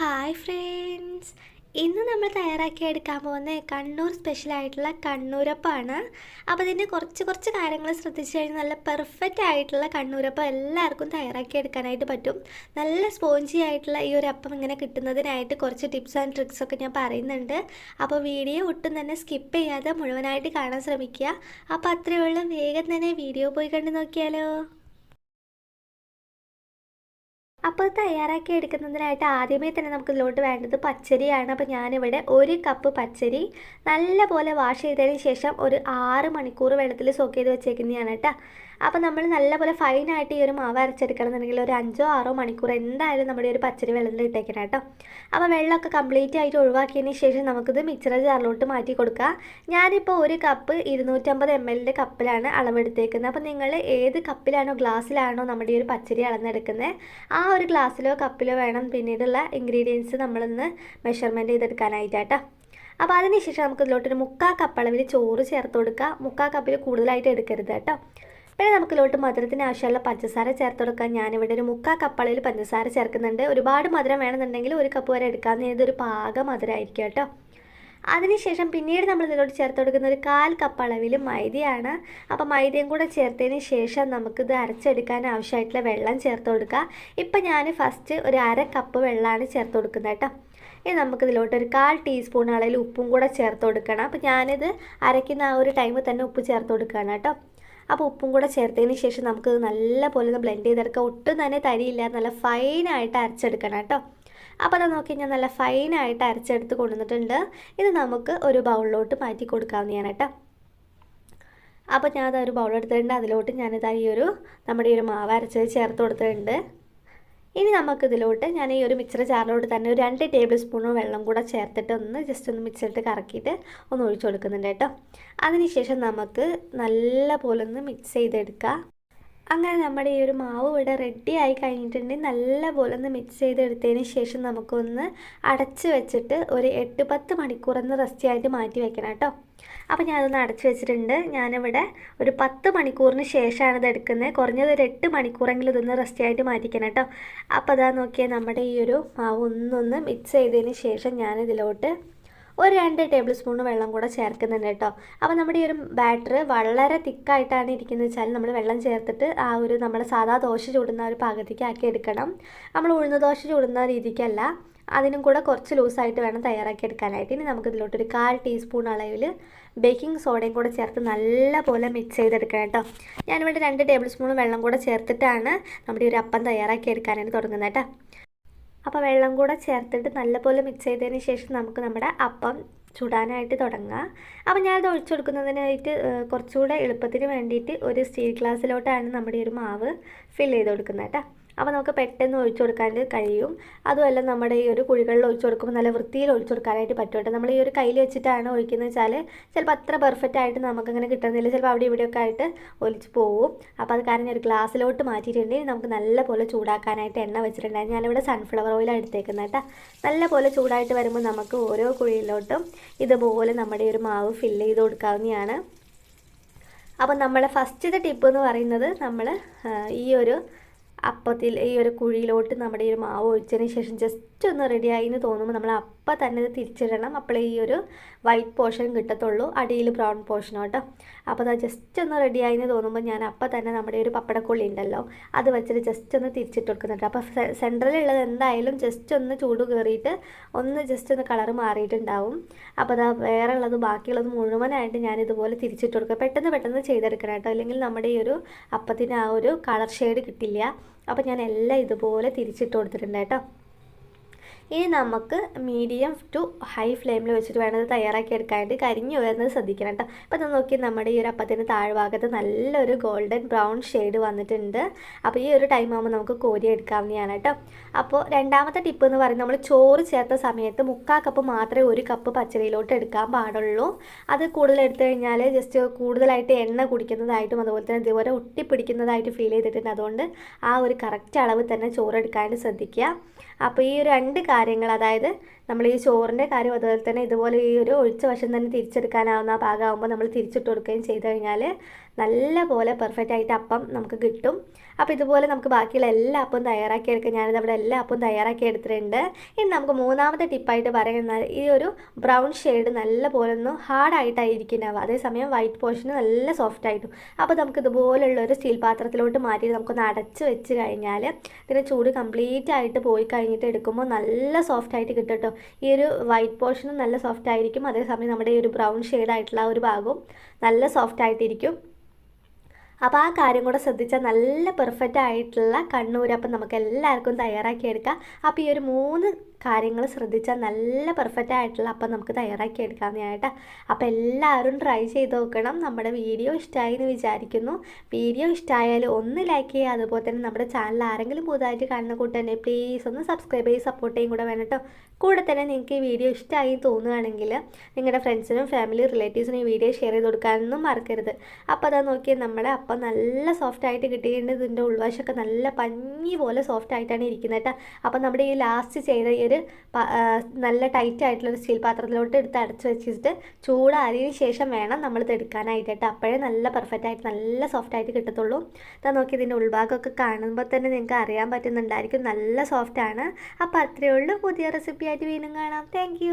Hi friends. ഇന്ന് നമ്മൾ തയ്യാറാക്കി എടുക്കാൻ പോകുന്ന കണ്ണൂർ സ്പെഷ്യൽ ആയിട്ടുള്ള കണ്ണൂരപ്പാണ്. അപ്പോൾ ഇതിന്റെ കുറച്ച് കുറച്ച് കാര്യങ്ങൾ ശ്രദ്ധിച്ചു കഴിഞ്ഞാൽ നല്ല പെർഫെക്റ്റ് ആയിട്ടുള്ള കണ്ണൂരപ്പം എല്ലാവർക്കും തയ്യാറാക്കി എടുക്കാനായിട്ട് പറ്റും. നല്ല സ്പോഞ്ചി ആയിട്ടുള്ള ഈ ഒരു അപ്പം ഇങ്ങനെ കിട്ടുന്നതിനായിട്ട് കുറച്ച് ടിപ്സ് ആൻഡ് ട്രിക്സ് ഒക്കെ ഞാൻ പറയുന്നുണ്ട്. അപ്പോൾ വീഡിയോ ഒട്ടും തന്നെ സ്കിപ്പ് ചെയ്യാതെ മുഴുവനായിട്ട് കാണാൻ ശ്രമിക്കുക. അപ്പോൾ അത്രയേ ഉള്ളൂ. വേഗം തന്നെ വീഡിയോ പോയി കണ്ടു നോക്കിയാലോ. അപ്പോൾ തയ്യാറാക്കി എടുക്കുന്നതിനായിട്ട് ആദ്യമേ തന്നെ നമുക്ക് ഇതിലോട്ട് വേണ്ടത് പച്ചരിയാണ്. അപ്പോൾ ഞാനിവിടെ ഒരു കപ്പ് പച്ചരി നല്ലപോലെ വാഷ് ചെയ്തതിന് ശേഷം ഒരു ആറ് മണിക്കൂർ വെള്ളത്തിൽ സോക്ക് ചെയ്ത് വെച്ചേക്കുന്നതാണ് കേട്ടോ. അപ്പോൾ നമ്മൾ നല്ലപോലെ ഫൈനായിട്ട് ഈ ഒരു മാവ് അരച്ചെടുക്കണമെന്നുണ്ടെങ്കിൽ ഒരു അഞ്ചോ ആറോ മണിക്കൂർ എന്തായാലും നമ്മുടെ ഒരു പച്ചരി വെള്ളത്തിൽ ഇട്ടേക്കണം കേട്ടോ. അപ്പോൾ വെള്ളമൊക്കെ കംപ്ലീറ്റ് ആയിട്ട് ഒഴിവാക്കിയതിന് ശേഷം നമുക്കിത് മിക്സർ ജാറിലോട്ട് മാറ്റി കൊടുക്കുക. ഞാനിപ്പോൾ ഒരു കപ്പ് ഇരുന്നൂറ്റമ്പത് എം എല്ലിന്റെ കപ്പിലാണ് അളവെടുത്തേക്കുന്നത്. അപ്പോൾ നിങ്ങൾ ഏത് കപ്പിലാണോ ഗ്ലാസ്സിലാണോ നമ്മുടെ ഈ ഒരു പച്ചരി അളന്നെടുക്കുന്നത് ആ ഒരു ഗ്ലാസ്സിലോ കപ്പിലോ വേണം പിന്നീടുള്ള ഇൻഗ്രീഡിയൻസ് നമ്മളൊന്ന് മെഷർമെന്റ് ചെയ്തെടുക്കാനായിട്ടാട്ടോ. അപ്പോൾ അതിനുശേഷം നമുക്ക് ഇതിലോട്ടൊരു മുക്കാൽ കപ്പളവിൽ ചോറ് ചേർത്ത് കൊടുക്കുക. മുക്കാൽ കപ്പിൽ കൂടുതലായിട്ട് എടുക്കരുത് കേട്ടോ. പിന്നെ നമുക്ക് ഇതിലോട്ട് മധുരത്തിന് ആവശ്യമുള്ള പഞ്ചസാര ചേർത്ത് കൊടുക്കാം ഞാനിവിടെ ഒരു മുക്കാൽ കപ്പളയിൽ പഞ്ചസാര ചേർക്കുന്നുണ്ട്. ഒരുപാട് മധുരം വേണമെന്നുണ്ടെങ്കിൽ ഒരു കപ്പ് വരെ എടുക്കാമെന്ന് ഇതൊരു പാക മധുരമായിരിക്കും കേട്ടോ. അതിനുശേഷം പിന്നീട് നമ്മൾ ഇതിലോട്ട് ചേർത്ത് കൊടുക്കുന്ന ഒരു കാൽ കപ്പ് അളവിൽ മൈദയാണ്. അപ്പോൾ മൈദയും കൂടെ ചേർത്തതിന് ശേഷം നമുക്കിത് അരച്ചെടുക്കാൻ ആവശ്യമായിട്ടുള്ള വെള്ളം ചേർത്ത് കൊടുക്കുക. ഇപ്പം ഞാൻ ഫസ്റ്റ് ഒരു അര കപ്പ് വെള്ളമാണ് ചേർത്ത് കൊടുക്കുന്നത് കേട്ടോ. ഇനി നമുക്കിതിലോട്ട് ഒരു കാൽ ടീസ്പൂൺ അളവിൽ ഉപ്പും കൂടെ ചേർത്ത് കൊടുക്കണം. അപ്പോൾ ഞാനിത് അരയ്ക്കുന്ന ആ ഒരു ടൈമിൽ തന്നെ ഉപ്പ് ചേർത്ത് കൊടുക്കുകയാണ് കേട്ടോ. അപ്പോൾ ഉപ്പും കൂടെ ചേർത്തതിന് ശേഷം നമുക്ക് നല്ല പോലെ ഒന്ന് ബ്ലെൻഡ് ചെയ്തെടുക്കുക. ഒട്ടും തന്നെ തരിയില്ല. നല്ല ഫൈനായിട്ട് അരച്ചെടുക്കണം കേട്ടോ. അപ്പോൾ അത് നോക്കി ഞാൻ നല്ല ഫൈനായിട്ട് അരച്ചെടുത്ത് കൊണ്ടുവന്നിട്ടുണ്ട്. ഇത് നമുക്ക് ഒരു ബൗളിലോട്ട് മാറ്റി കൊടുക്കാവുന്നതാണ് കേട്ടോ. അപ്പോൾ ഞാൻ ഒരു ബൗൾ എടുത്തിട്ടുണ്ട്. അതിലോട്ട് ഞാനിതാ ഈ ഒരു നമ്മുടെ ഈ ഒരു മാവ് അരച്ചത് ചേർത്ത് കൊടുത്തിട്ടുണ്ട്. ഇനി നമുക്കിതിലോട്ട് ഞാൻ ഈ ഒരു മിക്സർ ജാറിലോട്ട് തന്നെ ഒരു രണ്ട് ടേബിൾ സ്പൂണും വെള്ളം കൂടെ ചേർത്തിട്ട് ഒന്ന് ജസ്റ്റ് ഒന്ന് മിക്സിലിട്ട് കറക്കിയിട്ട് ഒന്ന് ഒഴിച്ചു കൊടുക്കുന്നുണ്ട് കേട്ടോ. അതിനുശേഷം നമുക്ക് നല്ല പോലെ ഒന്ന് മിക്സ് ചെയ്തെടുക്കുക അങ്ങനെ നമ്മുടെ ഈ ഒരു മാവ് ഇവിടെ റെഡി ആയി കഴിഞ്ഞിട്ടുണ്ടെങ്കിൽ നല്ല പോലെ ഒന്ന് മിക്സ് ചെയ്തെടുത്തതിന് ശേഷം നമുക്കൊന്ന് അടച്ച് വെച്ചിട്ട് ഒരു എട്ട് പത്ത് മണിക്കൂർ ഒന്ന് റെസ്റ്റ് ആയിട്ട് മാറ്റി വെക്കണം കേട്ടോ. അപ്പോൾ ഞാനതൊന്ന് അടച്ചു വെച്ചിട്ടുണ്ട്. ഞാനിവിടെ ഒരു പത്ത് മണിക്കൂറിന് ശേഷമാണ് ഇത് എടുക്കുന്നത്. കുറഞ്ഞത് ഒരു എട്ട് മണിക്കൂറെങ്കിലും ഇതൊന്ന് റെസ്റ്റ് ആയിട്ട് മാറ്റിക്കണം കേട്ടോ. അപ്പോൾ അതാ നോക്കിയാൽ നമ്മുടെ ഈ ഒരു മാവ് ഒന്നൊന്ന് മിക്സ് ചെയ്തതിന് ശേഷം ഞാനിതിലോട്ട് ഒരു രണ്ട് ടേബിൾ സ്പൂൺ വെള്ളം കൂടെ ചേർക്കുന്നുണ്ട് കേട്ടോ. അപ്പോൾ നമ്മുടെ ഈ ഒരു ബാറ്റർ വളരെ തിക്കായിട്ടാണ് ഇരിക്കുന്നത് വെച്ചാൽ നമ്മൾ വെള്ളം ചേർത്തിട്ട് ആ ഒരു നമ്മുടെ സാധാ ദോശ ചൂടുന്ന ഒരു പാകത്തേക്ക് ആക്കി എടുക്കണം. നമ്മൾ ഉഴുന്ന ദോശ ചൂടുന്ന രീതിക്കല്ല അതിനും കൂടെ കുറച്ച് ലൂസായിട്ട് വേണം തയ്യാറാക്കി എടുക്കാനായിട്ട്. ഇനി നമുക്ക് ഇതിലോട്ടൊരു കാൽ ടീസ്പൂൺ അളവിൽ ബേക്കിംഗ് സോഡയും കൂടെ ചേർത്ത് നല്ല പോലെ മിക്സ് ചെയ്തെടുക്കണം കേട്ടോ. ഞാനിവിടെ രണ്ട് ടേബിൾ സ്പൂൺ വെള്ളം കൂടെ ചേർത്തിട്ടാണ് നമ്മുടെ ഒരു അപ്പം തയ്യാറാക്കി എടുക്കാനായിട്ട് തുടങ്ങുന്നത് കേട്ടോ. അപ്പോൾ വെള്ളം കൂടെ ചേർത്തിട്ട് നല്ലപോലെ മിക്സ് ചെയ്തതിന് ശേഷം നമുക്ക് നമ്മുടെ അപ്പം ചുടാനായിട്ട് തുടങ്ങാം. അപ്പോൾ ഞാനത് ഒഴിച്ചു കൊടുക്കുന്നതിനായിട്ട് കുറച്ചുകൂടെ എളുപ്പത്തിന് വേണ്ടിയിട്ട് ഒരു സ്റ്റീൽ ഗ്ലാസ്സിലോട്ടാണ് നമ്മുടെ ഒരു മാവ് ഫിൽ ചെയ്ത് കൊടുക്കുന്നത് കേട്ടോ. അപ്പോൾ നമുക്ക് പെട്ടെന്ന് ഒഴിച്ചു കൊടുക്കാനായിട്ട് കഴിയും. അതുമല്ല നമ്മുടെ ഈ ഒരു കുഴികളിൽ ഒഴിച്ചു കൊടുക്കുമ്പോൾ നല്ല വൃത്തിയിൽ ഒഴിച്ചു കൊടുക്കാനായിട്ട് പറ്റും. കേട്ടോ നമ്മൾ ഈ ഒരു കയ്യിൽ വെച്ചിട്ടാണ് ഒഴിക്കുന്നത് വെച്ചാൽ ചിലപ്പോൾ അത്ര പെർഫെക്റ്റ് ആയിട്ട് നമുക്കങ്ങനെ കിട്ടുന്നില്ല. ചിലപ്പോൾ അവിടെ ഇവിടെയൊക്കെ ആയിട്ട് ഒലിച്ച് പോവും. അപ്പോൾ അത് കാരണം ഒരു ഗ്ലാസ്സിലോട്ട് മാറ്റിയിട്ടുണ്ടെങ്കിൽ നമുക്ക് നല്ലപോലെ ചൂടാക്കാനായിട്ട് എണ്ണ വെച്ചിട്ടുണ്ടായിരുന്നു. ഞാനിവിടെ സൺഫ്ലവർ ഓയിലാണ് എടുത്തേക്കുന്നത് കേട്ടോ. നല്ലപോലെ ചൂടായിട്ട് വരുമ്പോൾ നമുക്ക് ഓരോ കുഴിയിലോട്ടും ഇതുപോലെ നമ്മുടെ ഒരു മാവ് ഫില്ല് ചെയ്ത് കൊടുക്കാവുന്നതാണ്. അപ്പം നമ്മളെ ഫസ്റ്റത്തെ ടിപ്പ് എന്ന് പറയുന്നത് നമ്മൾ ഈ ഒരു അപ്പത്തിൽ ഈ ഒരു കുഴിയിലോട്ട് നമ്മുടെ ഈ ഒരു മാവ് ഒഴിച്ചതിന് ശേഷം ജസ്റ്റ് ഒന്ന് റെഡിയായി എന്ന് തോന്നുമ്പോൾ നമ്മൾ അപ്പം തന്നെ തിരിച്ചിടണം. അപ്പോൾ ഈ ഒരു വൈറ്റ് പോർഷൻ കിട്ടത്തുള്ളൂ. അടിയിൽ ബ്രൗൺ പോർഷനോ അപ്പോൾ അത് ജസ്റ്റ് ഒന്ന് റെഡിയായി എന്ന് തോന്നുമ്പോൾ ഞാൻ അപ്പം തന്നെ നമ്മുടെ ഒരു പപ്പടക്കുള്ളി ഉണ്ടല്ലോ അത് വെച്ചിട്ട് ജസ്റ്റ് ഒന്ന് തിരിച്ചിട്ട് കൊടുക്കുന്നുണ്ട് അപ്പോൾ സെൻട്രലുള്ളത് എന്തായാലും ജസ്റ്റ് ഒന്ന് ചൂട് കയറിയിട്ട് ഒന്ന് ജസ്റ്റ് ഒന്ന് കളർ മാറിയിട്ടുണ്ടാവും. അപ്പോൾ അതാ വേറെ ഉള്ളത് ബാക്കിയുള്ളത് മുഴുവനായിട്ട് ഞാൻ ഇതുപോലെ തിരിച്ചിട്ട് കൊടുക്കുക പെട്ടെന്ന് പെട്ടെന്ന് ചെയ്തെടുക്കണം കേട്ടോ. അല്ലെങ്കിൽ നമ്മുടെ ഈ ഒരു അപ്പത്തിന് ആ ഒരു കളർ ഷെയ്ഡ് കിട്ടില്ല. അപ്പോൾ ഞാൻ എല്ലാം ഇതുപോലെ തിരിച്ചിട്ട് കൊടുത്തിട്ടുണ്ട് കേട്ടോ. ഇനി നമുക്ക് മീഡിയം ടു ഹൈ ഫ്ലെയിമിൽ വെച്ചിട്ട് വേണം തയ്യാറാക്കി എടുക്കാനായിട്ട് കരിഞ്ഞു വരുന്നത് ശ്രദ്ധിക്കണം കേട്ടോ അപ്പോൾ ഇത് നോക്കി നമ്മുടെ ഈ ഒരു അപ്പത്തിന്റെ താഴ്ഭാഗത്ത് നല്ലൊരു ഗോൾഡൻ ബ്രൗൺ ഷെയ്ഡ് വന്നിട്ടുണ്ട്. അപ്പോൾ ഈ ഒരു ടൈം ആകുമ്പോൾ നമുക്ക് കോരി എടുക്കാവുന്നതാണ് കേട്ടോ അപ്പോൾ രണ്ടാമത്തെ ടിപ്പ് എന്ന് പറയുന്നത് നമ്മൾ ചോറ് ചേർത്ത സമയത്ത് മുക്കാ കപ്പ് മാത്രമേ ഒരു കപ്പ് പച്ചരിയിലോട്ട് എടുക്കാൻ പാടുള്ളൂ. അത് കൂടുതൽ എടുത്തു കഴിഞ്ഞാൽ ജസ്റ്റ് കൂടുതലായിട്ട് എണ്ണ കുടിക്കുന്നതായിട്ടും അതുപോലെ തന്നെ ഇതുപോലെ ഒട്ടിപ്പിടിക്കുന്നതായിട്ട് ഫീൽ ചെയ്തിട്ടുണ്ട്. അതുകൊണ്ട് ആ ഒരു കറക്റ്റ് അളവ് തന്നെ ചോറ് എടുക്കാനായിട്ട് ശ്രദ്ധിക്കുക. അപ്പോൾ ഈ രണ്ട് കാര്യങ്ങൾ അതായത് നമ്മൾ ഈ ചോറിന്റെ കാര്യം അതുപോലെ തന്നെ ഇതുപോലെ ഈ ഒരു ഒഴിച്ച വശം തന്നെ തിരിച്ചെടുക്കാനാവുന്ന പാകമാകുമ്പോൾ നമ്മൾ തിരിച്ചിട്ട് കൊടുക്കുകയും ചെയ്ത് കഴിഞ്ഞാൽ നല്ല പോലെ പെർഫെക്റ്റ് ആയിട്ട് അപ്പം നമുക്ക് കിട്ടും. അപ്പോൾ ഇതുപോലെ നമുക്ക് ബാക്കിയുള്ള എല്ലാ അപ്പം തയ്യാറാക്കി എടുക്കാം. ഞാനിത് അവിടെ എല്ലാ അപ്പം തയ്യാറാക്കി എടുത്തിട്ടുണ്ട്. ഇനി നമുക്ക് മൂന്നാമത്തെ ടിപ്പായിട്ട് പറയുന്നത് ഈ ഒരു ബ്രൗൺ ഷെയ്ഡ് നല്ല പോലെ ഒന്ന് ഹാർഡായിട്ടായിരിക്കുന്നുണ്ടാവുക അതേസമയം വൈറ്റ് പോർഷൻ നല്ല സോഫ്റ്റ് ആയിട്ടും. അപ്പോൾ നമുക്ക് ഇതുപോലുള്ള ഒരു സ്റ്റീൽ പാത്രത്തിലോട്ട് മാറ്റി നമുക്കൊന്ന് അടച്ച് വെച്ച് കഴിഞ്ഞാൽ ഇതിന് ചൂട് കംപ്ലീറ്റ് ആയിട്ട് പോയി കഴിഞ്ഞിട്ട് എടുക്കുമ്പോൾ നല്ല സോഫ്റ്റ് ആയിട്ട് കേട്ടോ ഈ ഒരു വൈറ്റ് പോർഷനും നല്ല സോഫ്റ്റ് ആയിരിക്കും. അതേസമയം നമ്മുടെ ഈ ഒരു ബ്രൗൺ ഷെയ്ഡ് ആയിട്ടുള്ള ഒരു ഭാഗവും നല്ല സോഫ്റ്റ് ആയിട്ടിരിക്കും. അപ്പോൾ ആ കാര്യം കൂടെ ശ്രദ്ധിച്ചാൽ നല്ല പെർഫെക്റ്റ് ആയിട്ടുള്ള കണ്ണൂരപ്പം നമുക്ക് എല്ലാവർക്കും തയ്യാറാക്കി എടുക്കാം. അപ്പോൾ ഈ ഒരു മൂന്ന് കാര്യങ്ങൾ ശ്രദ്ധിച്ചാൽ നല്ല പെർഫെക്റ്റ് ആയിട്ടുള്ള അപ്പം നമുക്ക് തയ്യാറാക്കി എടുക്കാവുന്നതായിട്ട് അപ്പോൾ എല്ലാവരും ട്രൈ ചെയ്ത് നോക്കണം. നമ്മുടെ വീഡിയോ ഇഷ്ടമായി എന്ന് വിചാരിക്കുന്നു. വീഡിയോ ഇഷ്ടമായാൽ ഒന്ന് ലൈക്ക് ചെയ്യുക. അതുപോലെ തന്നെ നമ്മുടെ ചാനൽ ആരെങ്കിലും പുതുതായിട്ട് കാണുന്ന കൂട്ടന്നെ പ്ലീസ് ഒന്ന് സബ്സ്ക്രൈബ് ചെയ്ത് സപ്പോർട്ട് ചെയ്യും കൂടെ വേണം കൂടെ തന്നെ നിങ്ങൾക്ക് ഈ വീഡിയോ ഇഷ്ടമായി തോന്നുകയാണെങ്കിൽ നിങ്ങളുടെ ഫ്രണ്ട്സിനും ഫാമിലി റിലേറ്റീവ്സിനും ഈ വീഡിയോ ഷെയർ ചെയ്ത് കൊടുക്കാനൊന്നും മറക്കരുത്. അപ്പോൾ അതാ നോക്കിയാൽ നമ്മുടെ അപ്പം നല്ല സോഫ്റ്റ് ആയിട്ട് കിട്ടിയിട്ടുണ്ട്. ഇതിന്റെ ഉൾവശമൊക്കെ നല്ല പഞ്ഞി പോലെ സോഫ്റ്റ് ആയിട്ടാണ് ഇരിക്കുന്നത് കേട്ടോ. അപ്പോൾ നമ്മുടെ ഈ ലാസ്റ്റ് ചെയ്ത ഈ ഒരു നല്ല ടൈറ്റ് ആയിട്ടുള്ള സ്റ്റീൽ പാത്രത്തിലോട്ട് എടുത്ത് അടച്ച് വെച്ചിട്ട് ചൂടാറിയതിന് ശേഷം വേണം നമ്മളിത് എടുക്കാനായിട്ട് കേട്ടോ. അപ്പോഴേ നല്ല പെർഫെക്റ്റ് ആയിട്ട് നല്ല സോഫ്റ്റ് ആയിട്ട് കിട്ടത്തുള്ളൂ. ഇതാ നോക്കി ഇതിന്റെ ഉൾഭാഗമൊക്കെ കാണുമ്പോൾ തന്നെ നിങ്ങൾക്ക് അറിയാൻ പറ്റുന്നുണ്ടായിരിക്കും. നല്ല സോഫ്റ്റ് ആണ്. അപ്പോൾ അത്രയേ ഉള്ളൂ. പുതിയ റെസിപ്പി ആയിട്ട് വീണ്ടും കാണാം. താങ്ക്